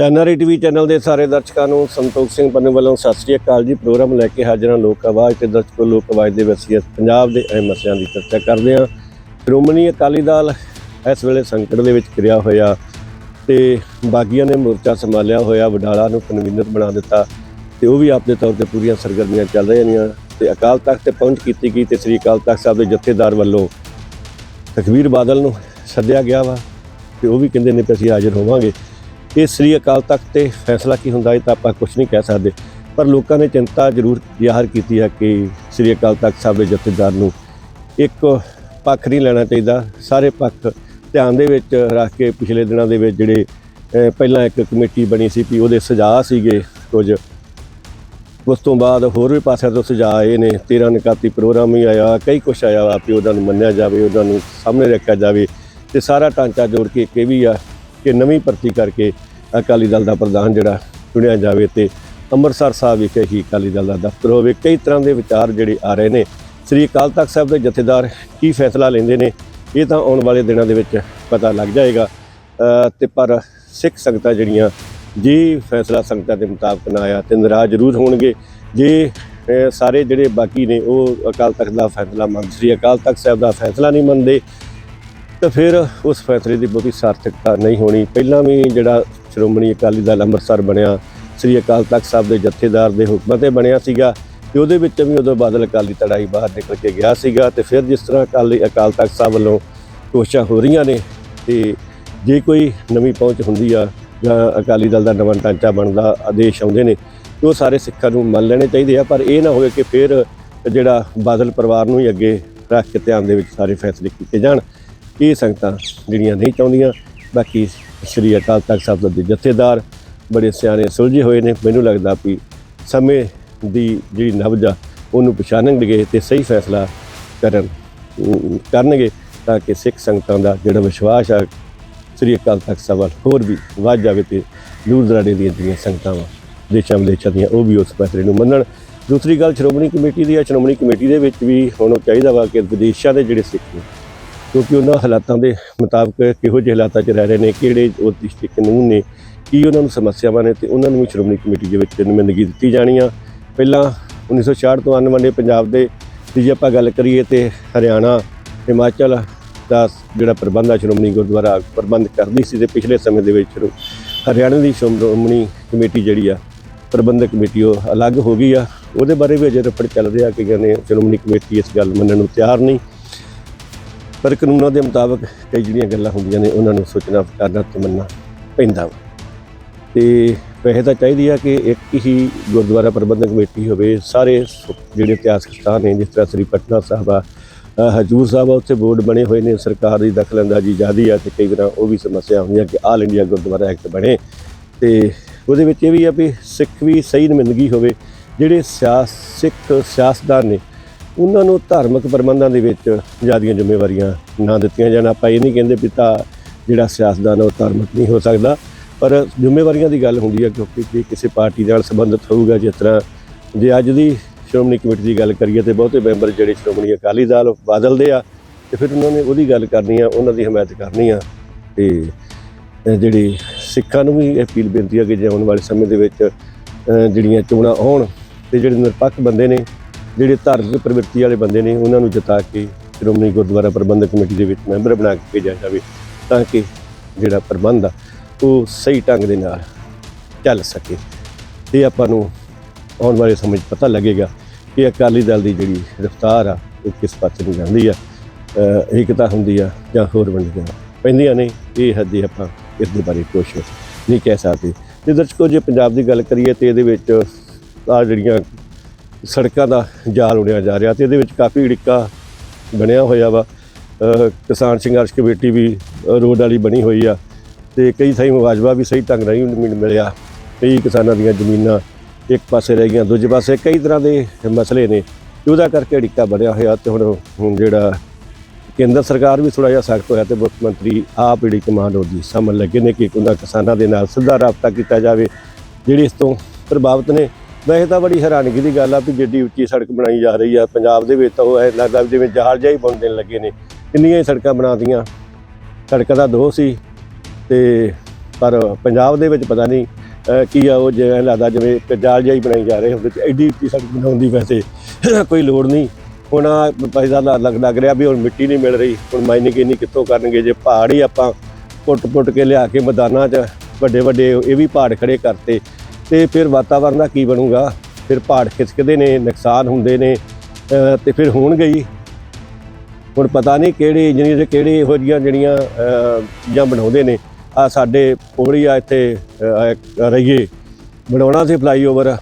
ਦਾ NRI TV channel ਦੇ ਸਾਰੇ ਦਰਸ਼ਕਾਂ ਨੂੰ ਸੰਤੋਖ ਸਿੰਘ ਪੰਨੂ ਵੱਲੋਂ ਸਤਿ ਸ੍ਰੀ ਅਕਾਲ ਜੀ। ਪ੍ਰੋਗਰਾਮ ਲੈ ਕੇ ਹਾਜ਼ਰ ਹਾਂ ਲੋਕ ਆਵਾਜ਼ ਤੇ ਦਰਸ਼ਕੋ ਲੋਕ ਆਵਾਜ਼ ਦੇ ਵਸੀਅਤ ਪੰਜਾਬ ਦੇ ਅਹਿਮ ਮਸਲਿਆਂ ਦੀ ਚਰਚਾ ਕਰਦੇ ਹਾਂ। ਸ਼੍ਰੋਮਣੀ ਅਕਾਲੀ ਦਲ ਇਸ ਵੇਲੇ ਸੰਕਟ ਦੇ ਵਿੱਚ ਕਿਰਿਆ ਹੋਇਆ ਤੇ ਬਾਗੀਆਂ ਨੇ ਮੋਰਚਾ ਸੰਭਾਲਿਆ ਹੋਇਆ, ਵਡਾਲਾ ਨੂੰ ਕਨਵੀਨਰ ਬਣਾ ਦਿੱਤਾ ਤੇ ਉਹ ਵੀ ਆਪਣੇ ਤੌਰ ਤੇ ਪੂਰੀਆਂ ਸਰਗਰਮੀਆਂ ਚੱਲ ਰਹੀਆਂ ਨੇ ਤੇ ਅਕਾਲ ਤਖਤ ਤੇ ਪਹੁੰਚ ਕੀਤੀ ਗਈ ਤੇ ਸ੍ਰੀ ਅਕਾਲ ਤਖਤ ਸਾਹਿਬ ਦੇ ਜਥੇਦਾਰ ਵੱਲੋਂ ਤਖਵੀਰ ਬਾਦਲ ਨੂੰ ਸੱਦਿਆ ਗਿਆ ਵਾ ਤੇ ਉਹ ਵੀ ਕਹਿੰਦੇ ਨੇ ਕਿ ਅਸੀਂ ਹਾਜ਼ਰ ਹੋਵਾਂਗੇ। ਇਹ ਸ੍ਰੀ ਅਕਾਲ ਤਖਤ ਤੇ ਫੈਸਲਾ ਕੀ ਹੁੰਦਾ ਇਹ ਤਾਂ ਆਪਾਂ ਕੁਝ ਨਹੀਂ ਕਹਿ ਸਕਦੇ। ਪਰ ਲੋਕਾਂ ਨੇ ਚਿੰਤਾ ਜ਼ਰੂਰ ਜ਼ਾਹਰ ਕੀਤੀ ਹੈ ਕਿ ਸ੍ਰੀ ਅਕਾਲ ਤਖਤ ਸਾਹਿਬ ਦੇ ਜਥੇਦਾਰ ਨੂੰ ਇੱਕ ਪੱਖ ਨਹੀਂ ਲੈਣਾ ਚਾਹੀਦਾ। ਸਾਰੇ ਪੱਖ ਧਿਆਨ ਦੇ ਵਿੱਚ ਰੱਖ ਕੇ ਪਿਛਲੇ ਦਿਨਾਂ ਦੇ ਵਿੱਚ ਜਿਹੜੇ ਪਹਿਲਾਂ ਇੱਕ ਕਮੇਟੀ ਬਣੀ ਸੀ ਵੀ ਉਹਦੇ ਸੁਝਾਅ ਸੀਗੇ ਕੁਝ। ਉਸ ਤੋਂ ਬਾਅਦ ਹੋਰ ਵੀ ਪਾਸਿਆਂ ਤੋਂ ਸੁਝਾਅ ਆਏ ਨੇ। 13 ਨਿਕਾਤੀ ਪ੍ਰੋਗਰਾਮ ਵੀ ਆਇਆ, ਕਈ ਕੁਛ ਆਇਆ ਵਾ ਵੀ ਉਹਨਾਂ ਨੂੰ ਮੰਨਿਆ ਜਾਵੇ ਉਹਨਾਂ ਨੂੰ ਸਾਹਮਣੇ ਰੱਖਿਆ ਜਾਵੇ ਤੇ ਸਾਰਾ ਢਾਂਚਾ ਜੋੜ ਕੇ ਇੱਕ ਇਹ ਵੀ ਆ ਕਿ ਨਵੀਂ ਭਰਤੀ ਕਰਕੇ ਅਕਾਲੀ ਦਲ ਦਾ ਪ੍ਰਧਾਨ ਜਿਹੜਾ ਚੁਣਿਆ ਜਾਵੇ ਤੇ ਅੰਮ੍ਰਿਤਸਰ ਸਾਹਿਬ ਵਿਖੇ ਹੀ ਅਕਾਲੀ ਦਲ ਦਾ ਦਫ਼ਤਰ ਹੋਵੇ। ਕਈ ਤਰ੍ਹਾਂ ਦੇ ਵਿਚਾਰ ਜਿਹੜੇ ਆ ਰਹੇ ਨੇ। ਸ੍ਰੀ ਅਕਾਲ ਤਖਤ ਸਾਹਿਬ ਦੇ ਜਥੇਦਾਰ ਕੀ ਫੈਸਲਾ ਲੈਂਦੇ ਨੇ ਇਹ ਤਾਂ ਆਉਣ ਵਾਲੇ ਦਿਨਾਂ ਦੇ ਵਿੱਚ ਪਤਾ ਲੱਗ ਜਾਏਗਾ। ਅ, ਤੇ ਪਰ ਸਿੱਖ ਸੰਗਤਾਂ ਜਿਹੜੀਆਂ ਜੇ ਫੈਸਲਾ ਸੰਗਤਾਂ ਦੇ ਮੁਤਾਬਕ ਨਾ ਆਇਆ ਤੇ ਨਾਰਾਜ਼ ਜ਼ਰੂਰ ਹੋਣਗੇ। ਜੇ ਸਾਰੇ ਜਿਹੜੇ ਬਾਕੀ ਨੇ ਉਹ ਅਕਾਲ ਤਖਤ ਦਾ ਫੈਸਲਾ ਮੰਨ ਸ੍ਰੀ ਅਕਾਲ ਤਖਤ ਸਾਹਿਬ ਦਾ ਫੈਸਲਾ ਨਹੀਂ ਮੰਨਦੇ ਤਾਂ ਫਿਰ ਉਸ ਫੈਸਲੇ ਦੀ ਬਹੁਤੀ ਸਾਰਥਕਤਾ ਨਹੀਂ ਹੋਣੀ। ਪਹਿਲਾਂ ਵੀ ਜਿਹੜਾ ਸ਼੍ਰੋਮਣੀ ਅਕਾਲੀ ਦਲ ਅੰਮ੍ਰਿਤਸਰ ਬਣਿਆ, ਸ੍ਰੀ ਅਕਾਲ ਤਖਤ ਸਾਹਿਬ ਦੇ ਜਥੇਦਾਰ ਦੇ ਹੁਕਮਾਂ ਤੇ ਬਣਿਆ ਸੀਗਾ, ਤੇ ਉਹਦੇ ਵਿੱਚ ਵੀ ਉਦੋਂ ਬਾਦਲ ਅਕਾਲੀ ਤੜਾਈ ਬਾਹਰ ਨਿਕਲ ਕੇ ਗਿਆ ਸੀਗਾ, ਤੇ ਫਿਰ ਜਿਸ ਤਰ੍ਹਾਂ ਅਕਾਲੀ, ਅਕਾਲ ਤਖਤ ਸਾਹਿਬ ਵੱਲੋਂ ਕੋਸ਼ਿਸ਼ਾਂ ਹੋ ਰਹੀਆਂ ਨੇ, ਤੇ ਜੇ ਕੋਈ ਨਵੀਂ ਪਹੁੰਚ ਹੁੰਦੀ ਆ ਜਾਂ ਅਕਾਲੀ ਦਲ ਦਾ ਨਵਾਂ ਢਾਂਚਾ ਬਣਦਾ, ਆਦੇਸ਼ ਆਉਂਦੇ ਨੇ, ਤੇ ਉਹ ਸਾਰੇ ਸਿੱਖਾਂ ਨੂੰ ਮੰਨ ਲੈਣੇ ਚਾਹੀਦੇ ਆ, ਪਰ ਇਹ ਨਾ ਹੋਵੇ ਕਿ ਫਿਰ ਜਿਹੜਾ ਬਾਦਲ ਪਰਿਵਾਰ ਨੂੰ ਹੀ ਅੱਗੇ ਰੱਖ ਕੇ ਧਿਆਨ ਦੇ ਵਿੱਚ ਸਾਰੇ ਫੈਸਲੇ ਕੀਤੇ ਜਾਣ। ਇਹ ਸੰਗਤਾਂ ਜਿਹੜੀਆਂ ਨਹੀਂ ਚਾਹੁੰਦੀਆਂ, ਬਾਕੀ ਸ਼੍ਰੀ ਅਕਾਲ ਤਖਤ ਸਾਹਿਬ ਦੇ ਜਥੇਦਾਰ ਬੜੇ ਸਿਆਣੇ ਸੁਲਝੇ ਹੋਏ ਨੇ। ਮੈਨੂੰ ਲੱਗਦਾ ਵੀ ਸਮੇਂ ਦੀ ਜਿਹੜੀ ਨਬਜ ਆ ਉਹਨੂੰ ਪਛਾਣਨਗੇ ਤੇ ਸਹੀ ਫੈਸਲਾ ਕਰਨ ਕਰਨਗੇ ਤਾਂ ਕਿ ਸਿੱਖ ਸੰਗਤਾਂ ਦਾ ਜਿਹੜਾ ਵਿਸ਼ਵਾਸ ਆ ਸ੍ਰੀ ਅਕਾਲ ਤਖਤ ਸਾਹਿਬ ਵੱਲ ਹੋਰ ਵੀ ਵੱਧ ਜਾਵੇ ਤੇ ਦੂਰ ਦਰਾਡੇ ਦੀਆਂ ਜਿਹੜੀਆਂ ਸੰਗਤਾਂ ਵਾ ਦੇਸ਼ਾਂ ਵਿਦੇਸ਼ਾਂ ਦੀਆਂ, ਉਹ ਵੀ ਉਸ ਫੈਸਲੇ ਨੂੰ ਮੰਨਣ। ਦੂਸਰੀ ਗੱਲ, ਸ਼੍ਰੋਮਣੀ ਕਮੇਟੀ ਦੀ ਆ। ਸ਼੍ਰੋਮਣੀ ਕਮੇਟੀ ਦੇ ਵਿੱਚ ਵੀ ਹੁਣ ਚਾਹੀਦਾ ਵਾ ਕਿ ਵਿਦੇਸ਼ਾਂ ਦੇ ਜਿਹੜੇ ਸਿੱਖ ਨੇ ਕਿਉਂਕਿ ਉਹਨਾਂ ਹਾਲਾਤਾਂ ਦੇ ਮੁਤਾਬਕ ਕਿਹੋ ਜਿਹੇ ਹਾਲਾਤਾਂ 'ਚ ਰਹਿ ਰਹੇ ਨੇ, ਕਿਹੜੇ ਉਹ ਦ੍ਰਿਸ਼ਟੀ ਕਾਨੂੰਨ ਨੇ, ਕੀ ਉਹਨਾਂ ਨੂੰ ਸਮੱਸਿਆਵਾਂ ਨੇ ਤੇ ਉਹਨਾਂ ਨੂੰ ਵੀ ਸ਼੍ਰੋਮਣੀ ਕਮੇਟੀ ਦੇ ਵਿੱਚ ਨੁਮਾਇੰਦਗੀ ਦਿੱਤੀ ਜਾਣੀ ਆ ਪਹਿਲਾਂ 1966 ਤੋਂ ਆਨਵੰਡੇ ਪੰਜਾਬ ਦੇ ਦੀ ਜੇ ਆਪਾਂ ਗੱਲ ਕਰੀਏ ਤੇ ਹਰਿਆਣਾ, ਹਿਮਾਚਲ ਦਾ ਜਿਹੜਾ ਪ੍ਰਬੰਧ ਆ, ਸ਼੍ਰੋਮਣੀ ਗੁਰਦੁਆਰਾ ਪ੍ਰਬੰਧ ਕਰਦੀ ਸੀ ਤੇ ਪਿਛਲੇ ਸਮੇਂ ਦੇ ਵਿੱਚ ਸ਼੍ਰੋ- ਹਰਿਆਣਾ ਦੀ ਸ਼੍ਰੋਮਣੀ ਕਮੇਟੀ ਜਿਹੜੀ ਆ, ਪ੍ਰਬੰਧਕ ਕਮੇਟੀ ਉਹ ਅਲੱਗ ਹੋ ਗਈ ਆ। ਉਹਦੇ ਬਾਰੇ ਵੀ ਅਜੇ ਰਫੜ ਚੱਲ ਰਿਹਾ ਕਿ ਕਹਿੰਦੇ ਸ਼੍ਰੋਮਣੀ ਕਮੇਟੀ ਇਸ ਗੱਲ ਮੰਨਣ ਨੂੰ ਤਿਆਰ ਨਹੀਂ। ਪਰ ਕਾਨੂੰਨਾਂ ਦੇ ਮੁਤਾਬਕ ਕਈ ਜਿਹੜੀਆਂ ਗੱਲਾਂ ਹੁੰਦੀਆਂ ਨੇ, ਉਹਨਾਂ ਨੂੰ ਸੋਚਣਾ ਕਰਨਾ ਤੇ ਮੰਨਣਾ ਪੈਂਦਾ ਵਾ। ਤੇ ਵੈਸੇ ਤਾਂ ਚਾਹੀਦੀ ਆ ਕਿ ਇੱਕ ਹੀ ਗੁਰਦੁਆਰਾ ਪ੍ਰਬੰਧਕ ਕਮੇਟੀ ਹੋਵੇ, ਸਾਰੇ ਸੁ- ਜਿਹੜੇ ਇਤਿਹਾਸਕ ਸਥਾਨ ਨੇ, ਜਿਸ ਤਰ੍ਹਾਂ ਸ੍ਰੀ ਪਟਨਾ ਸਾਹਿਬ ਆ ਹਜੂਰ ਸਾਹਿਬ ਆ, ਉੱਥੇ ਬੋਰਡ ਬਣੇ ਹੋਏ ਨੇ, ਸਰਕਾਰ ਦੀ ਦਖਲਅੰਦਾਜ਼ੀ ਜ਼ਿਆਦੀ ਆ, ਤੇ ਕਈ ਵਾਰ ਉਹ ਵੀ ਸਮੱਸਿਆ ਹੁੰਦੀਆਂ ਕਿ ਆਲ ਇੰਡੀਆ ਗੁਰਦੁਆਰਾ ਐਕਟ ਬਣੇ। ਤੇ ਉਹਦੇ ਵਿੱਚ ਇਹ ਵੀ ਆ ਵੀ ਸਿੱਖ ਵੀ ਸਹੀ ਨੁਮਾਇੰਦਗੀ ਹੋਵੇ, ਜਿਹੜੇ ਸਿਆਸ, ਸਿੱਖ ਸਿਆਸਤਦਾਨ ਨੇ ਉਹਨਾਂ ਨੂੰ ਧਾਰਮਿਕ ਪ੍ਰਬੰਧਾਂ ਦੇ ਵਿੱਚ ਜ਼ਿਆਦੀਆਂ ਜ਼ਿੰਮੇਵਾਰੀਆਂ ਨਾ ਦਿੱਤੀਆਂ ਜਾਣ। ਆਪਾਂ ਇਹ ਨਹੀਂ ਕਹਿੰਦੇ ਵੀ ਤਾਂ ਜਿਹੜਾ ਸਿਆਸਤਦਾਨ ਉਹ ਧਾਰਮਿਕ ਨਹੀਂ ਹੋ ਸਕਦਾ, ਪਰ ਜ਼ਿੰਮੇਵਾਰੀਆਂ ਦੀ ਗੱਲ ਹੁੰਦੀ ਹੈ ਕਿਉਂਕਿ ਜੇ ਕਿਸੇ ਪਾਰਟੀ ਨਾਲ ਸੰਬੰਧਿਤ ਹੋਊਗਾ ਜਿਸ ਤਰ੍ਹਾਂ ਜੇ ਅੱਜ ਦੀ ਸ਼੍ਰੋਮਣੀ ਕਮੇਟੀ ਦੀ ਗੱਲ ਕਰੀਏ ਤੇ ਬਹੁਤੇ ਮੈਂਬਰ ਜਿਹੜੇ ਸ਼੍ਰੋਮਣੀ ਅਕਾਲੀ ਦਲ ਬਾਦਲ ਦੇ ਆ ਤੇ ਫਿਰ ਉਹਨਾਂ ਨੇ ਉਹਦੀ ਗੱਲ ਕਰਨੀ ਆ, ਉਹਨਾਂ ਦੀ ਹਮਾਇਤ ਕਰਨੀ ਆ ਤੇ ਜਿਹੜੀ ਸਿੱਖਾਂ ਨੂੰ ਵੀ ਇਹ ਅਪੀਲ ਬੇਨਤੀ ਆ ਕਿ ਜੇ ਆਉਣ ਵਾਲੇ ਸਮੇਂ ਦੇ ਵਿੱਚ ਜਿਹੜੀਆਂ ਚੋਣਾਂ ਆਉਣ ਤੇ ਜਿਹੜੇ ਨਿਰਪੱਖ ਬੰਦੇ ਨੇ ਜਿਹੜੇ ਧਾਰਮਿਕ ਪ੍ਰਵਿਰਤੀ ਵਾਲੇ ਬੰਦੇ ਨੇ, ਉਹਨਾਂ ਨੂੰ ਜਿਤਾ ਕੇ ਸ਼੍ਰੋਮਣੀ ਗੁਰਦੁਆਰਾ ਪ੍ਰਬੰਧਕ ਕਮੇਟੀ ਦੇ ਵਿੱਚ ਮੈਂਬਰ ਬਣਾ ਕੇ ਭੇਜਿਆ ਜਾਵੇ ਤਾਂ ਕਿ ਜਿਹੜਾ ਪ੍ਰਬੰਧ ਆ, ਉਹ ਸਹੀ ਢੰਗ ਦੇ ਨਾਲ ਚੱਲ ਸਕੇ। ਤੇ ਆਪਾਂ ਨੂੰ ਆਉਣ ਵਾਲੇ ਸਮੇਂ 'ਚ ਪਤਾ ਲੱਗੇਗਾ ਕਿ ਅਕਾਲੀ ਦਲ ਦੀ ਜਿਹੜੀ ਰਫਤਾਰ ਆ, ਉਹ ਕਿਸ ਪਾਸੇ ਨੂੰ ਜਾਂਦੀ ਆ। ਏਕਤਾ ਹੁੰਦੀ ਆ ਜਾਂ ਹੋਰ ਵੰਡੀਆਂ ਪੈਂਦੀਆਂ ਨੇ, ਇਹ ਹੱਦੇ ਆਪਾਂ ਇਸ ਦੇ ਬਾਰੇ ਕੁਝ ਨਹੀਂ ਕਹਿ ਸਕਦੇ। ਤੇ ਦਰਸ਼ਕੋ, ਜੇ ਪੰਜਾਬ ਦੀ ਗੱਲ ਕਰੀਏ ਤੇ ਇਹਦੇ ਵਿੱਚ ਆ ਜਿਹੜੀਆਂ ਸੜਕਾਂ ਦਾ ਜਾਲ ਉੜਿਆ ਜਾ ਰਿਹਾ ਤੇ ਇਹਦੇ ਵਿੱਚ ਕਾਫੀ ੜਿੱਕਾ ਬਣਿਆ ਹੋਇਆ ਵਾ। ਕਿਸਾਨ ਸੰਘਰਸ਼ ਕਮੇਟੀ ਵੀ ਰੋਡ ਵਾਲੀ ਬਣੀ ਹੋਈ ਆ ਤੇ ਕਈ ਥਾਈਂ ਮੁਆਵਜ਼ਾ ਵੀ ਸਹੀ ਢੰਗ ਨਾਲ ਨਹੀਂ ਮਿਲਿਆ। ਕਈ ਕਿਸਾਨਾਂ ਦੀਆਂ ਜ਼ਮੀਨਾਂ ਇੱਕ ਪਾਸੇ ਰਹਿ ਗਈਆਂ, ਦੂਜੇ ਪਾਸੇ ਕਈ ਤਰ੍ਹਾਂ ਦੇ ਮਸਲੇ ਨੇ ਉਹਦਾ ਕਰਕੇ ੜਿੱਕਾ ਬਣਿਆ ਹੋਇਆ ਤੇ ਹੁਣ ਹੁਣ ਜਿਹੜਾ ਕੇਂਦਰ ਸਰਕਾਰ ਵੀ ਥੋੜਾ ਜਿਹਾ ਸਖਤ ਹੋਇਆ ਤੇ ਮੁੱਖ ਮੰਤਰੀ ਆਪ ਜਿਹੜੀ ਕਮਾਂਡ ਉਹਦੀ ਸਮਝ ਲੱਗੇ ਨੇ ਕਿ ਉਹਨਾਂ ਕਿਸਾਨਾਂ ਦੇ ਨਾਲ ਸਿੱਧਾ ਰਾਬਤਾ ਕੀਤਾ ਜਾਵੇ, ਜਿਹੜੇ ਇਸ ਤੋਂ ਪ੍ਰਭਾਵਿਤ ਨੇ। ਵੈਸੇ ਤਾਂ ਬੜੀ ਹੈਰਾਨਗੀ ਦੀ ਗੱਲ ਆ ਵੀ ਜਿੱਡੀ ਉੱਚੀ ਸੜਕ ਬਣਾਈ ਜਾ ਰਹੀ ਆ। ਪੰਜਾਬ ਦੇ ਵਿੱਚ ਤਾਂ ਉਹ ਐ ਲੱਗਦਾ ਵੀ ਜਿਵੇਂ ਜਹਾਜ਼ ਜਿਹਾ ਹੀ ਬਣ ਦੇਣ ਲੱਗੇ ਨੇ। ਕਿੰਨੀਆਂ ਹੀ ਸੜਕਾਂ ਬਣਾਤੀਆਂ ਸੜਕਾਂ ਦਾ ਦੋ ਸੀ। ਤੇ ਪਰ ਪੰਜਾਬ ਦੇ ਵਿੱਚ ਪਤਾ ਨਹੀਂ ਕੀ ਆ ਉਹ ਜਿਵੇਂ ਲੱਗਦਾ ਜਿਵੇਂ ਜਾਲ ਜਿਹਾ ਹੀ ਬਣਾਈ ਜਾ ਰਹੇ ਹੁੰਦੇ ਤੇ ਐਡੀ ਉੱਚੀ ਸੜਕ ਬਣਾਉਣ ਦੀ ਵੈਸੇ ਕੋਈ ਲੋੜ ਨਹੀਂ। ਹੁਣ ਆਹ ਪੈਸਾ ਲੱਗ ਲੱਗ ਰਿਹਾ ਵੀ ਹੁਣ ਮਿੱਟੀ ਨਹੀਂ ਮਿਲ ਰਹੀ। ਹੁਣ ਮਾਈਨਿੰਗ ਇੰਨੀ ਕਿੱਥੋਂ ਕਰਨਗੇ? ਜੇ ਪਹਾੜ ਹੀ ਆਪਾਂ ਪੁੱਟ ਪੁੱਟ ਕੇ ਲਿਆ ਕੇ ਮੈਦਾਨਾਂ 'ਚ ਵੱਡੇ ਵੱਡੇ ਇਹ ਵੀ ਪਹਾੜ ਖੜੇ ਕਰਤੇ। ਤੇ ਫਿਰ ਵਾਤਾਵਰਨ ਦਾ ਕੀ ਬਣੂਗਾ? ਫਿਰ ਪਹਾੜ ਖਿਸਕਦੇ ਨੇ ਨੁਕਸਾਨ ਹੁੰਦੇ ਨੇ ਅਹ, ਤੇ ਫਿਰ ਹੋਣ ਗਈ ਹੁਣ ਪਤਾ ਨਹੀਂ ਕਿਹੜੇ ਇੰਜੀਨੀਅਰ ਕਿਹੜੇ ਇਹੋ ਜਿਹੀਆਂ ਜਿਹੜੀਆਂ ਅਹ, ਜਾਂ ਬਣਾਉਂਦੇ ਨੇ। ਆ ਸਾਡੇ ਪੋੜੀ ਆ ਇੱਥੇ ਰਹੀਏ ਬਣਾਉਣਾ ਸੀ ਫਲਾਈਓਵਰ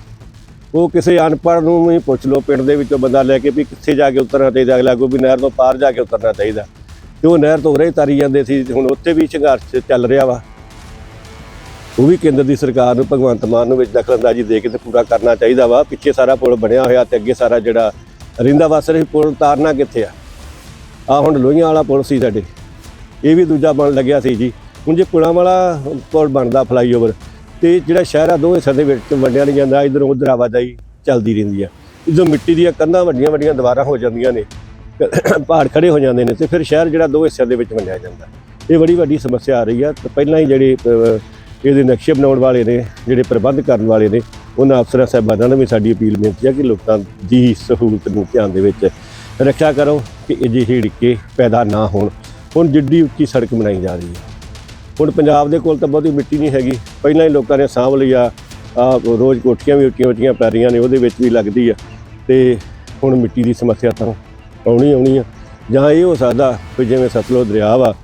ਉਹ ਕਿਸੇ ਅਨਪੜ੍ਹ ਨੂੰ ਵੀ ਪੁੱਛ ਲਓ ਪਿੰਡ ਦੇ ਵਿੱਚੋਂ ਬੰਦਾ ਲੈ ਕੇ ਵੀ ਕਿੱਥੇ ਜਾ ਕੇ ਉਤਰਨਾ ਚਾਹੀਦਾ ਅਗਲਾ ਕੋਈ ਵੀ ਨਹਿਰ ਤੋਂ ਪਾਰ ਜਾ ਕੇ ਉਤਰਨਾ ਚਾਹੀਦਾ। ਤੇ ਉਹ ਨਹਿਰ ਤੋਂ ਉਰੇ ਹੀ ਤਾਰੀ ਜਾਂਦੇ ਸੀ ਹੁਣ ਉੱਥੇ ਵੀ ਸੰਘਰਸ਼ ਚੱਲ ਰਿਹਾ ਵਾ। ਉਹ ਵੀ ਕੇਂਦਰ ਦੀ ਸਰਕਾਰ ਨੂੰ ਭਗਵੰਤ ਮਾਨ ਨੂੰ ਵਿੱਚ ਦਖਲਅੰਦਾਜ਼ੀ ਦੇ ਕੇ ਤੇ ਪੂਰਾ ਕਰਨਾ ਚਾਹੀਦਾ ਵਾ। ਪਿੱਛੇ ਸਾਰਾ ਪੁਲ ਬਣਿਆ ਹੋਇਆ ਤੇ ਅੱਗੇ ਸਾਰਾ ਜਿਹੜਾ ਰਿੰਦਾ ਵਸ ਰਹੀ ਪੁਲ ਤਾਰਨਾ ਕਿੱਥੇ ਆ? ਆ ਹੁਣ ਲੋਹੀਆਂ ਵਾਲਾ ਪੁਲ ਸੀ ਸਾਡੇ। ਇਹ ਵੀ ਦੂਜਾ ਬਣ ਲੱਗਿਆ ਸੀ ਜੀ। ਹੁਣ ਜੇ ਪੁਲਾਂ ਵਾਲਾ ਪੁਲ ਬਣਦਾ ਫਲਾਈਓਵਰ ਤੇ ਜਿਹੜਾ ਸ਼ਹਿਰ ਆ ਦੋ ਹਿੱਸਿਆਂ ਦੇ ਵਿੱਚ ਵੰਡਿਆ ਨਹੀਂ ਜਾਂਦਾ। ਇਧਰੋਂ ਉਧਰ ਆਵਾਜਾਈ ਚੱਲਦੀ ਰਹਿੰਦੀ ਆ। ਜਦੋਂ ਮਿੱਟੀ ਦੀਆਂ ਕੰਧਾਂ ਵੱਡੀਆਂ ਵੱਡੀਆਂ ਦੀਵਾਰਾਂ ਹੋ ਜਾਂਦੀਆਂ ਨੇ। ਪਹਾੜ ਖੜੇ ਹੋ ਜਾਂਦੇ ਨੇ ਤੇ ਫਿਰ ਸ਼ਹਿਰ ਜਿਹੜਾ ਦੋ ਹਿੱਸਿਆਂ ਦੇ ਵਿੱਚ ਵੰਡਿਆ ਜਾਂਦਾ। ਇਹ ਬੜੀ ਵੱਡੀ ਸਮੱਸਿਆ ਆ ਰਹੀ ਆ। ਤੇ ਪਹਿਲਾਂ ਹੀ ਜਿਹੜੇ ਇਹਦੇ ਨਕਸ਼ੇ ਬਣਾਉਣ ਵਾਲੇ ਨੇ, ਜਿਹੜੇ ਪ੍ਰਬੰਧ ਕਰਨ ਵਾਲੇ ਨੇ, ਉਹਨਾਂ ਅਫਸਰਾਂ ਸਾਹਿਬਾਨਾਂ ਨੂੰ ਵੀ ਸਾਡੀ ਅਪੀਲ ਬੇਨਤੀ ਹੈ ਕਿ ਲੋਕਾਂ ਦੀ ਸਹੂਲਤ ਨੂੰ ਧਿਆਨ ਦੇ ਵਿੱਚ ਰੱਖਿਆ ਕਰੋ ਕਿ ਅਜਿਹੇ ਢਿੱਕੇ ਪੈਦਾ ਨਾ ਹੋਣ। ਹੁਣ ਜਿੱਡੀ ਉੱਚੀ ਸੜਕ ਬਣਾਈ ਜਾ ਰਹੀ ਹੈ। ਹੁਣ ਪੰਜਾਬ ਦੇ ਕੋਲ ਤਾਂ ਬਹੁਤੀ ਮਿੱਟੀ ਨਹੀਂ ਹੈਗੀ। ਪਹਿਲਾਂ ਹੀ ਲੋਕਾਂ ਨੇ ਸਾਂਭ ਲਈ ਆ ਰੋਜ਼ ਕੋਠੀਆਂ ਵੀ ਉੱਚੀਆਂ ਉੱਚੀਆਂ ਪੈ ਰਹੀਆਂ ਨੇ, ਉਹਦੇ ਵਿੱਚ ਵੀ ਲੱਗਦੀ ਆ। ਤੇ ਹੁਣ ਮਿੱਟੀ ਦੀ ਸਮੱਸਿਆ ਤਾਂ ਆਉਣੀ ਆਉਣੀ ਆ। ਜਾਂ ਇਹ ਹੋ ਸਕਦਾ ਵੀ ਜਿਵੇਂ ਸਤਲੁਜ ਦਰਿਆ ਵਾ,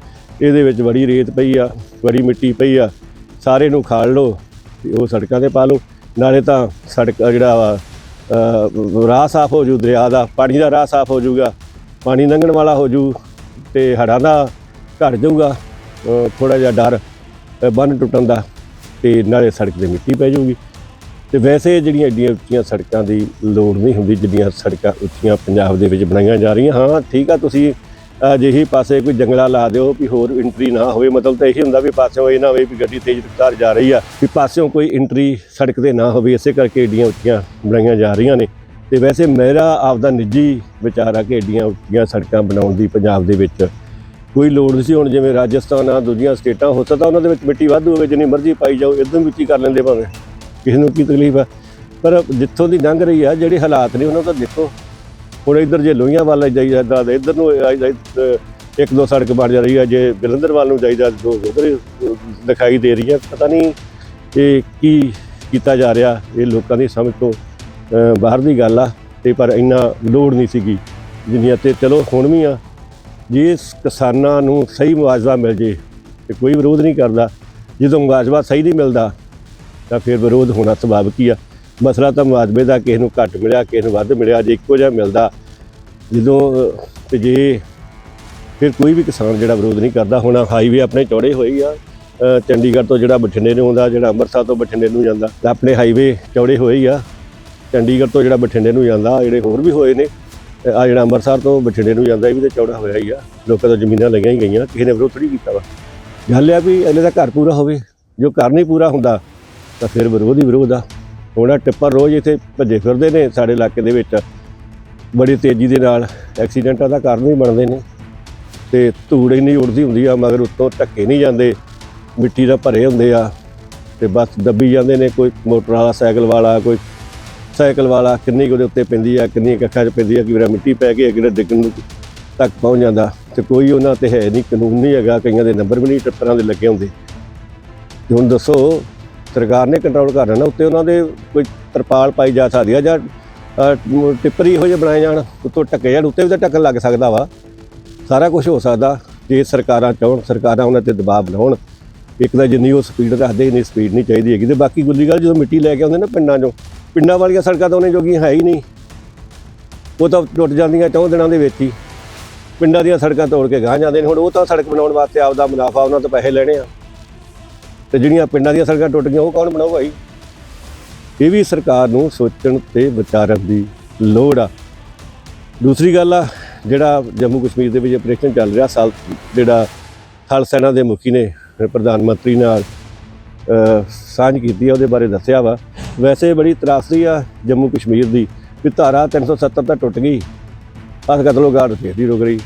ਇਹਦੇ ਵਿੱਚ ਬੜੀ ਰੇਤ ਪਈ ਆ, ਬੜੀ ਮਿੱਟੀ ਪਈ ਆ ਸਾਰੇ ਨੂੰ ਖਾਲ ਲਓ ਤੇ ਉਹ ਸੜਕਾਂ ਤੇ ਪਾ ਲਓ। ਨਾਲੇ ਤਾਂ ਸੜਕ ਜਿਹੜਾ ਵਾ ਰਾਹ ਸਾਫ਼ ਹੋ ਜੂ, ਦਰਿਆ ਦਾ, ਪਾਣੀ ਦਾ ਰਾਹ ਸਾਫ਼ ਹੋ ਜੂਗਾ, ਪਾਣੀ ਲੰਘਣ ਵਾਲਾ ਹੋ ਜੂ ਤੇ ਹੜ੍ਹਾਂ ਦਾ ਘਟ ਜਾਊਗਾ ਥੋੜਾ ਜਿਹਾ ਡਰ ਬੰਨ ਟੁੱਟਣ ਦਾ ਤੇ ਨਾਲੇ ਸੜਕ ਤੇ ਮਿੱਟੀ ਪੈ ਜਾਊਗੀ ਤੇ ਵੈਸੇ ਜਿਹੜੀਆਂ ਏਡੀਆਂ ਉੱਚੀਆਂ ਸੜਕਾਂ ਦੀ ਲੋੜ ਨਹੀਂ ਹੁੰਦੀ ਜਿੱਡੀਆਂ ਸੜਕਾਂ ਉੱਚੀਆਂ ਪੰਜਾਬ ਦੇ ਵਿੱਚ ਬਣਾਈਆਂ ਜਾ ਰਹੀਆਂ। ਹਾਂ, ਠੀਕ ਆ ਤੁਸੀਂ ਅਜਿਹੀ ਪਾਸੇ ਕੋਈ ਜੰਗਲਾ ਲਾ ਦਿਓ ਵੀ ਹੋਰ ਐਂਟਰੀ ਨਾ ਹੋਵੇ। ਮਤਲਬ ਤਾਂ ਇਹੀ ਹੁੰਦਾ ਵੀ ਪਾਸਿਓਂ ਇਹ ਨਾ ਹੋਵੇ ਵੀ ਗੱਡੀ ਤੇਜ਼ ਰਫ਼ਤਾਰ ਜਾ ਰਹੀ ਆ, ਵੀ ਪਾਸਿਓਂ ਕੋਈ ਐਂਟਰੀ ਸੜਕ ਤੇ ਨਾ ਹੋਵੇ, ਇਸੇ ਕਰਕੇ ਏਡੀਆਂ ਉੱਚੀਆਂ ਬਣਾਈਆਂ ਜਾ ਰਹੀਆਂ ਨੇ। ਤੇ ਵੈਸੇ ਮੇਰਾ ਆਪਦਾ ਨਿੱਜੀ ਵਿਚਾਰ ਆ ਕਿ ਏਡੀਆਂ ਉੱਚੀਆਂ ਸੜਕਾਂ ਬਣਾਉਣ ਦੀ ਪੰਜਾਬ ਦੇ ਵਿੱਚ ਕੋਈ ਲੋੜ ਨਹੀਂ ਸੀ। ਹੁਣ ਜਿਵੇਂ ਰਾਜਸਥਾਨ ਆ, ਦੂਜੀਆਂ ਸਟੇਟਾਂ ਹੋ ਸਕਦਾ ਉਹਨਾਂ ਦੇ ਵਿੱਚ ਮਿੱਟੀ ਵਾਧੂ ਹੋਵੇ, ਜਿੰਨੀ ਮਰਜ਼ੀ ਪਾਈ ਜਾਓ, ਇਦਾਂ ਵੀ ਹੀ ਕਰ ਲੈਂਦੇ ਭਾਵੇਂ। ਕਿਸੇ ਨੂੰ ਕੀ ਤਕਲੀਫ ਆ। ਪਰ ਜਿੱਥੋਂ ਦੀ ਲੰਘ ਰਹੀ ਆ, ਜਿਹੜੇ ਹਾਲਾਤ ਨੇ ਉਹਨਾਂ ਦਾ ਦੇਖੋ। ਹੁਣ ਇੱਧਰ ਜੇ ਲੋਹੀਆਂ ਵੱਲ ਜਾਈਦਾ ਤਾਂ ਇੱਧਰ ਨੂੰ ਆਈ- ਇੱਕ ਦੋ ਸੜਕ ਬਣ ਜਾ ਰਹੀ ਆ ਜੇ ਜਲੰਧਰ ਵੱਲ ਨੂੰ ਜਾਈਦਾ ਦੋ ਉਧਰ ਦਿਖਾਈ ਦੇ ਰਹੀ ਹੈ ਪਤਾ ਨਹੀਂ ਇਹ ਕੀ ਕੀਤਾ ਜਾ ਰਿਹਾ ਇਹ ਲੋਕਾਂ ਦੀ ਸਮਝ ਤੋਂ ਅ, ਬਾਹਰ ਦੀ ਗੱਲ ਆ ਤੇ ਪਰ ਇੰਨਾ ਲੋੜ ਨਹੀਂ ਸੀਗੀ ਜਿੰਨੀਆਂ ਤੇ ਚਲੋ ਹੁਣ ਵੀ ਆ। ਜੇ ਕਿਸਾਨਾਂ ਨੂੰ ਸਹੀ ਮੁਆਵਜ਼ਾ ਮਿਲ ਜੇ ਤੇ ਕੋਈ ਵਿਰੋਧ ਨਹੀਂ ਕਰਦਾ ਜਦੋਂ ਮੁਆਵਜ਼ਾ ਸਹੀ ਨਹੀਂ ਮਿਲਦਾ ਤਾਂ ਫਿਰ ਵਿਰੋਧ ਹੋਣਾ ਸੁਭਾਵਿਕ ਹੀ ਆ। ਮਸਲਾ ਤਾਂ ਮੁਆਵਜ਼ੇ ਦਾ ਕਿਸੇ ਨੂੰ ਘੱਟ ਮਿਲਿਆ, ਕਿਸੇ ਨੂੰ ਵੱਧ ਮਿਲਿਆ, ਜੇ ਇੱਕੋ ਜਿਹਾ ਮਿਲਦਾ, ਜਦੋਂ, ਤੇ ਜੇ ਫਿਰ ਕੋਈ ਵੀ ਕਿਸਾਨ ਜਿਹੜਾ ਵਿਰੋਧ ਨਹੀਂ ਕਰਦਾ, ਹੁਣ ਹਾਈਵੇ ਆਪਣੇ ਚੌੜੇ ਹੋਏ ਆ ਚੰਡੀਗੜ੍ਹ ਤੋਂ ਜਿਹੜਾ ਬਠਿੰਡੇ ਨੂੰ ਆਉਂਦਾ, ਜਿਹੜਾ ਅੰਮ੍ਰਿਤਸਰ ਤੋਂ ਬਠਿੰਡੇ ਨੂੰ ਜਾਂਦਾ, ਤਾਂ ਆਪਣੇ ਹਾਈਵੇ ਚੌੜੇ ਹੋਏ ਆ, ਚੰਡੀਗੜ੍ਹ ਤੋਂ ਜਿਹੜਾ ਬਠਿੰਡੇ ਨੂੰ ਜਾਂਦਾ ਜਿਹੜੇ ਹੋਰ ਵੀ ਹੋਏ ਨੇ ਆ ਜਿਹੜਾ ਅੰਮ੍ਰਿਤਸਰ ਤੋਂ ਬਠਿੰਡੇ ਨੂੰ ਜਾਂਦਾ, ਇਹ ਵੀ ਤਾਂ ਚੌੜਾ ਹੋਇਆ ਹੀ ਆ, ਲੋਕਾਂ ਤੋਂ ਜ਼ਮੀਨਾਂ ਲਈਆਂ ਹੀ ਗਈਆਂ, ਕਿਸੇ ਨੇ ਵਿਰੋਧ ਥੋੜੀ ਕੀਤਾ ਵਾ। ਗੱਲ ਆ ਵੀ ਇਹਨੇ ਦਾ ਘਰ ਪੂਰਾ ਹੋਵੇ, ਜੋ ਘਰ ਨਹੀਂ ਪੂਰਾ ਹੁੰਦਾ, ਤਾਂ ਫਿਰ ਵਿਰੋਧ ਹੀ ਵਿਰੋਧ ਆ। ਹੁਣ ਆਹ ਟਿੱਪਰ ਰੋਜ਼ ਇੱਥੇ ਭੱਜੇ ਫਿਰਦੇ ਨੇ ਸਾਡੇ ਇਲਾਕੇ ਦੇ ਵਿੱਚ। ਬੜੀ ਤੇਜ਼ੀ ਦੇ ਨਾਲ ਐਕਸੀਡੈਂਟਾਂ ਦਾ ਕਾਰਨ ਵੀ ਬਣਦੇ ਨੇ। ਤੇ ਧੂੜ ਇੰਨੀ ਉੜਦੀ ਹੁੰਦੀ ਆ, ਮਗਰ ਉੱਤੋਂ ਢੱਕੇ ਨਹੀਂ ਜਾਂਦੇ। ਮਿੱਟੀ ਦਾ ਭਰੇ ਹੁੰਦੇ ਆ। ਤੇ ਬਸ ਦੱਬੀ ਜਾਂਦੇ ਨੇ ਕੋਈ ਮੋਟਰ ਵਾਲਾ, ਸਾਈਕਲ ਵਾਲਾ, ਕੋਈ ਸਾਈਕਲ ਵਾਲਾ, ਕਿੰਨੀ ਕੁ ਉਹਦੇ ਉੱਤੇ ਪੈਂਦੀ ਆ ਕਿੰਨੀ ਕੁ ਅੱਖਾਂ 'ਚ ਪੈਂਦੀ ਆ, ਕਿ ਮੇਰਾ ਮਿੱਟੀ ਪੈ ਕੇ ਅਗਲੇ ਡਿੱਗਣ ਨੂੰ ਤੱਕ ਪਹੁੰਚ ਜਾਂਦਾ। ਤੇ ਕੋਈ ਉਹਨਾਂ ਤੇ ਹੈ ਨਹੀਂ, ਕਾਨੂੰਨ ਨਹੀਂ ਹੈਗਾ, ਕਈਆਂ ਦੇ ਨੰਬਰ ਵੀ ਨਹੀਂ ਟਿੱਪਰਾਂ ਦੇ ਲੱਗੇ ਹੁੰਦੇ। ਤੇ ਹੁਣ ਦੱਸੋ ਸਰਕਾਰ ਨੇ ਕੰਟਰੋਲ ਕਰ ਲੈਣਾ, ਉੱਤੇ ਉਹਨਾਂ ਦੇ ਕੋਈ ਤਰਪਾਲ ਪਾਈ ਜਾ ਸਕਦੀ ਆ ਜਾਂ ਟਿੱਪਰੀ ਇਹੋ ਜਿਹੇ ਬਣਾਏ ਜਾਣ, ਉੱਤੋਂ ਢੱਕੇ ਜਾਣ, ਉੱਤੇ ਵੀ ਤਾਂ ਢੱਕਣ ਲੱਗ ਸਕਦਾ ਵਾ। ਸਾਰਾ ਕੁਝ ਹੋ ਸਕਦਾ, ਜੇ ਸਰਕਾਰਾਂ ਚਾਹਣ, ਸਰਕਾਰਾਂ ਉਹਨਾਂ ਤੇ ਦਬਾਅ ਬਣਾਉਣ। ਇੱਕ ਤਾਂ ਜਿੰਨੀ ਉਹ ਸਪੀਡ ਰੱਖਦੇ, ਇੰਨੀ ਸਪੀਡ ਨਹੀਂ ਚਾਹੀਦੀ ਹੈਗੀ। ਤੇ ਬਾਕੀ ਗੁੱਲੀ ਗੱਲ ਜਦੋਂ ਮਿੱਟੀ ਲੈ ਕੇ ਆਉਂਦੇ ਨਾ ਪਿੰਡਾਂ 'ਚੋਂ, ਪਿੰਡਾਂ ਵਾਲੀਆਂ ਸੜਕਾਂ ਤਾਂ ਉਹਨੇ ਜੋਗੀਆਂ ਹੈ ਹੀ ਨਹੀਂ। ਉਹ ਤਾਂ ਟੁੱਟ ਜਾਂਦੀਆਂ ਚੌਂ ਦਿਨਾਂ ਦੇ ਵਿੱਚ ਹੀ। ਪਿੰਡਾਂ ਦੀਆਂ ਸੜਕਾਂ ਤੋੜ ਕੇ ਗਾਹ ਜਾਂਦੇ ਨੇ। ਹੁਣ ਉਹ ਤਾਂ ਸੜਕ ਬਣਾਉਣ ਵਾਸਤੇ ਆਪਦਾ ਮੁਨਾਫਾ ਉਹਨਾਂ ਤੋਂ ਪੈਸੇ ਲੈਣੇ ਆ। ਤੇ ਜਿਹੜੀਆਂ ਪਿੰਡਾਂ ਦੀਆਂ ਸੜਕਾਂ ਟੁੱਟ ਗਈਆਂ, ਉਹ ਕੌਣ ਬਣਾਊਗਾ ਜੀ ਇਹ ਵੀ ਸਰਕਾਰ ਨੂੰ ਸੋਚਣ ਤੇ ਵਿਚਾਰਨ ਦੀ ਲੋੜ ਆ। ਦੂਸਰੀ ਗੱਲ ਆ, ਜਿਹੜਾ ਜੰਮੂ ਕਸ਼ਮੀਰ ਦੇ ਵਿੱਚ ਆਪਰੇਸ਼ਨ ਚੱਲ ਰਿਹਾ, ਸਾਲ ਜਿਹੜਾ ਥਲ ਸੈਨਾ ਦੇ ਮੁਖੀ ਨੇ, ਪ੍ਰਧਾਨ ਮੰਤਰੀ ਨਾਲ ਸਾਂਝ ਕੀਤੀ ਆ, ਉਹਦੇ ਬਾਰੇ ਦੱਸਿਆ ਵਾ। ਵੈਸੇ ਬੜੀ ਤਰਾਸਦੀ ਆ ਜੰਮੂ ਕਸ਼ਮੀਰ ਦੀ ਵੀ ਧਾਰਾ 370 ਤਾਂ ਟੁੱਟ ਗਈ। ਅਸ ਕਤਲੋ ਗਾਰਡ ਫੇਰ ਦੀ ਰੁਕ ਰਹੀ।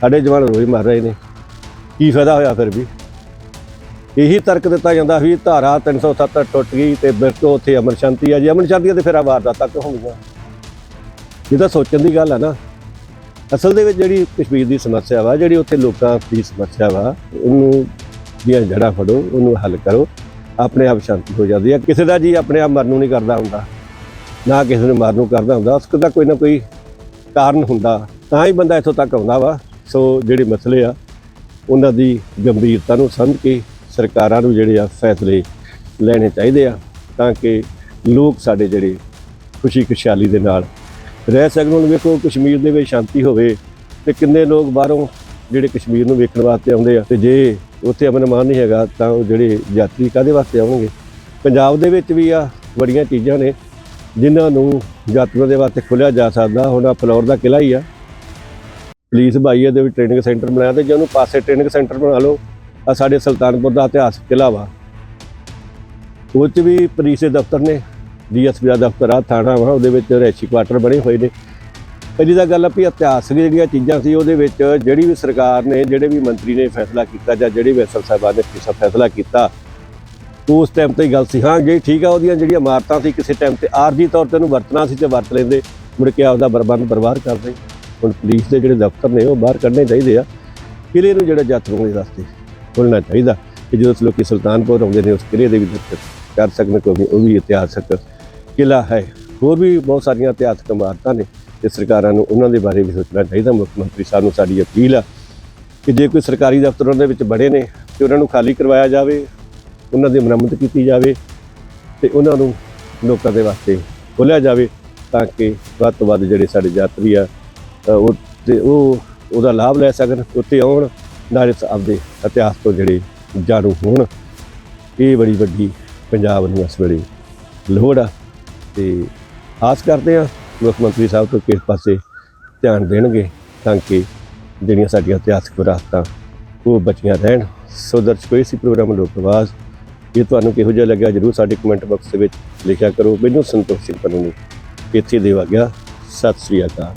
ਸਾਡੇ ਜਵਾਨ ਰੋਜ਼ ਮਰ ਰਹੇ ਨੇ। ਕੀ ਫਾਇਦਾ ਹੋਇਆ ਫਿਰ ਵੀ? ਇਹੀ ਤਰਕ ਦਿੱਤਾ ਜਾਂਦਾ ਵੀ ਧਾਰਾ 370 ਟੁੱਟ ਗਈ ਤੇ ਬਿਰਤੋ ਉੱਥੇ ਅਮਨ ਸ਼ਾਂਤੀ ਆ ਜੀ। ਅਮਨ ਸ਼ਾਂਤੀ ਆ ਤੇ ਫਿਰ ਆ ਵਾਰਦਾਤਾਂ ਤੱਕ ਹੋਣਗੀਆਂ। ਇਹ ਤਾਂ ਸੋਚਣ ਦੀ ਗੱਲ ਆ ਨਾ। ਅਸਲ ਦੇ ਵਿੱਚ ਜਿਹੜੀ ਕਸ਼ਮੀਰ ਦੀ ਸਮੱਸਿਆ ਵਾ, ਜਿਹੜੀ ਉੱਥੇ ਲੋਕਾਂ ਦੀ ਸਮੱਸਿਆ ਵਾ, ਉਹਨੂੰ ਦੀਆਂ ਜੜ੍ਹਾਂ ਫੜੋ, ਉਹਨੂੰ ਹੱਲ ਕਰੋ। ਆਪਣੇ ਆਪ ਸ਼ਾਂਤੀ ਹੋ ਜਾਂਦੀ ਹੈ ਕਿਸੇ ਦਾ ਜੀ ਆਪਣੇ ਆਪ ਮਰਨ ਨੂੰ ਨਹੀਂ ਕਰਦਾ ਹੁੰਦਾ। ਨਾ ਕਿਸੇ ਨੂੰ ਮਾਰਨ ਨੂੰ ਕਰਦਾ ਹੁੰਦਾ। ਉਸ ਦਾ ਕੋਈ ਨਾ ਕੋਈ ਕਾਰਨ ਹੁੰਦਾ। ਤਾਂ ਹੀ ਬੰਦਾ ਇੱਥੋਂ ਤੱਕ ਆਉਂਦਾ ਵਾ। ਸੋ ਜਿਹੜੇ ਮਸਲੇ ਆ, ਉਹਨਾਂ ਦੀ ਗੰਭੀਰਤਾ ਨੂੰ ਸਮਝ ਕੇ ਸਰਕਾਰਾਂ ਨੂੰ ਜਿਹੜੇ ਆ ਫੈਸਲੇ ਲੈਣੇ ਚਾਹੀਦੇ ਆ ਤਾਂ ਕਿ ਲੋਕ ਸਾਡੇ ਜਿਹੜੇ ਖੁਸ਼ੀ ਖੁਸ਼ਹਾਲੀ ਦੇ ਨਾਲ ਰਹਿ ਸਕਣ। ਹੁਣ ਵੇਖੋ, ਕਸ਼ਮੀਰ ਦੇ ਵਿੱਚ ਸ਼ਾਂਤੀ ਹੋਵੇ ਤੇ ਕਿੰਨੇ ਲੋਕ ਬਾਹਰੋਂ ਜਿਹੜੇ ਕਸ਼ਮੀਰ ਨੂੰ ਵੇਖਣ ਵਾਸਤੇ ਆਉਂਦੇ ਆ ਤੇ ਜੇ ਉੱਥੇ ਅਮਨ ਮਾਨ ਨਹੀਂ ਹੈਗਾ ਤਾਂ ਉਹ ਜਿਹੜੇ ਯਾਤਰੀ ਕਾਦੇ ਵਾਸਤੇ ਆਉਣਗੇ? ਪੰਜਾਬ ਦੇ ਵਿੱਚ ਵੀ ਆ ਬੜੀਆਂ ਚੀਜ਼ਾਂ ਨੇ ਜਿਨ੍ਹਾਂ ਨੂੰ ਯਾਤਰੀਆਂ ਦੇ ਵਾਸਤੇ ਖੋਲ੍ਹਿਆ ਜਾ ਸਕਦਾ। ਹੁਣ ਆ ਫਲੋਰ ਦਾ ਕਿਲਾ ਹੀ ਆ। ਪੁਲਿਸ ਬਾਈਏ ਦੇ ਵਿੱਚ ਟ੍ਰੇਨਿੰਗ ਸੈਂਟਰ ਬਣਾਇਆ ਤੇ ਜੇ ਉਹਨੂੰ ਪਾਸੇ ਟ੍ਰੇਨਿੰਗ ਸੈਂਟਰ ਬਣਾ ਲਓ ਆ ਸਾਡੇ ਸੁਲਤਾਨਪੁਰ ਦਾ ਇਤਿਹਾਸ ਕਿਲਾ ਵਾ। ਉਹ 'ਚ ਵੀ ਪੁਲਿਸ ਦੇ ਦਫ਼ਤਰ ਨੇ, ਡੀਐਸਪੀ ਦਾ ਦਫ਼ਤਰ ਆ, ਥਾਣਾ ਵਾ, ਉਹਦੇ ਵਿੱਚ ਰੈਸ਼ੀ ਕੁਆਟਰ ਬਣੇ ਹੋਏ ਨੇ। ਪਹਿਲੀ ਤਾਂ ਗੱਲ ਆ ਵੀ ਇਤਿਹਾਸਕ ਜਿਹੜੀਆਂ ਚੀਜ਼ਾਂ ਸੀ, ਉਹਦੇ ਵਿੱਚ ਜਿਹੜੀ ਵੀ ਸਰਕਾਰ ਨੇ, ਜਿਹੜੇ ਵੀ ਮੰਤਰੀ ਨੇ ਫੈਸਲਾ ਕੀਤਾ ਜਾਂ ਜਿਹੜੇ ਵੀ ਅਫਸਰ ਸਾਹਿਬਾਨ ਨੇ ਕਿਸੇ ਫੈਸਲਾ ਕੀਤਾ, ਉਸ ਟਾਈਮ ਤੇ ਗੱਲ ਸੀ, ਹਾਂ, ਜੇ ਠੀਕ ਆ, ਉਹਦੀਆਂ ਜਿਹੜੀਆਂ ਇਮਾਰਤਾਂ ਸੀ, ਕਿਸੇ ਟਾਈਮ ਤੇ ਆਰਜੀ ਤੌਰ ਤੇ ਉਹਨੂੰ ਵਰਤਣਾ ਸੀ ਤੇ ਵਰਤ ਲੈਂਦੇ, ਮੁੜ ਕੇ ਆਪਦਾ ਬਰਬੰਦ ਬਰਬਾਦ ਕਰਦੇ। ਹੁਣ ਪੁਲਿਸ ਦੇ ਜਿਹੜੇ ਦਫ਼ਤਰ ਨੇ, ਉਹ ਬਾਹਰ ਕੱਢਣੇ ਚਾਹੀਦੇ ਆ। ਕਿਲੇ ਨੂੰ ਜਿਹੜਾ ਯਾਤਰੂਆਂ ਦੇ ਦੱਸਦੇ। ਖੋਲ੍ਹਣਾ ਚਾਹੀਦਾ ਕਿ ਜਦੋਂ ਲੋਕੀ ਸੁਲਤਾਨਪੁਰ ਆਉਂਦੇ ਨੇ, ਉਸ ਕਿਲੇ ਦੇ ਵੀ ਦਰਸ਼ਨ ਕਰ ਸਕਣ ਕਿਉਂਕਿ ਉਹ ਵੀ ਇਤਿਹਾਸਕ ਕਿਲਾ ਹੈ। ਹੋਰ ਵੀ ਬਹੁਤ ਸਾਰੀਆਂ ਇਤਿਹਾਸਕ ਇਮਾਰਤਾਂ ਨੇ, ਤੇ ਸਰਕਾਰਾਂ ਨੂੰ ਉਹਨਾਂ ਦੇ ਬਾਰੇ ਵੀ ਸੋਚਣਾ ਚਾਹੀਦਾ। ਮੁੱਖ ਮੰਤਰੀ ਸਾਹਿਬ ਨੂੰ ਸਾਡੀ ਅਪੀਲ ਆ ਕਿ ਜੇ ਕੋਈ ਸਰਕਾਰੀ ਦਫ਼ਤਰ ਉਹਨਾਂ ਦੇ ਵਿੱਚ ਬੜੇ ਨੇ, ਤੇ ਉਹਨਾਂ ਨੂੰ ਖਾਲੀ ਕਰਵਾਇਆ ਜਾਵੇ, ਉਹਨਾਂ ਦੀ ਮੁਰੰਮਤ ਕੀਤੀ ਜਾਵੇ, ਤੇ ਉਹਨਾਂ ਨੂੰ ਲੋਕਾਂ ਦੇ ਵਾਸਤੇ ਖੋਲ੍ਹਿਆ ਜਾਵੇ, ਤਾਂ ਕਿ ਵੱਧ ਤੋਂ ਵੱਧ ਜਿਹੜੇ ਸਾਡੇ ਯਾਤਰੀ ਆ ਉਹ ਤੇ ਉਹ, ਉਹਦਾ ਲਾਭ ਲੈ ਸਕਣ, ਉੱਥੇ ਆਉਣ ਨਾਲੇ ਆਪਦੇ ਇਤਿਹਾਸ ਤੋਂ ਜਿਹੜੇ ਜਾਣੂ ਹੋਣ, ਇਹ ਬੜੀ ਵੱਡੀ ਪੰਜਾਬ ਨੂੰ ਇਸ ਵੇਲੇ ਲੋੜ ਆ। ਤੇ ਆਸ ਕਰਦੇ ਆ ਮੁੱਖ ਮੰਤਰੀ ਸਾਹਿਬ ਤੋਂ ਕਿਸ ਪਾਸੇ ਧਿਆਨ ਦੇਣਗੇ ਤਾਂ ਕਿ ਜਿਹੜੀਆਂ ਸਾਡੀਆਂ ਇਤਿਹਾਸਕ ਵਿਰਾਸਤਾਂ ਉਹ ਬਚੀਆਂ ਰਹਿਣ। ਸੋ ਦਰਸ਼ਕੋ ਇਸ ਪ੍ਰੋਗਰਾਮ ਲੋਕ ਆਵਾਜ਼। ਇਹ ਤੁਹਾਨੂੰ ਕਿਹੋ ਜਿਹਾ ਲੱਗਿਆ ਜਰੂਰ ਸਾਡੇ ਕਮੈਂਟ ਬਾਕਸ ਦੇ ਵਿੱਚ ਲਿਖਿਆ ਕਰੋ। ਮੈਨੂੰ ਸੰਤੋਖ ਸਿੰਘ ਪੰਨੂ ਨੇ ਇੱਥੇ ਦੇਵਾ ਗਿਆ। ਸਤਿ ਸ੍ਰੀ ਅਕਾਲ।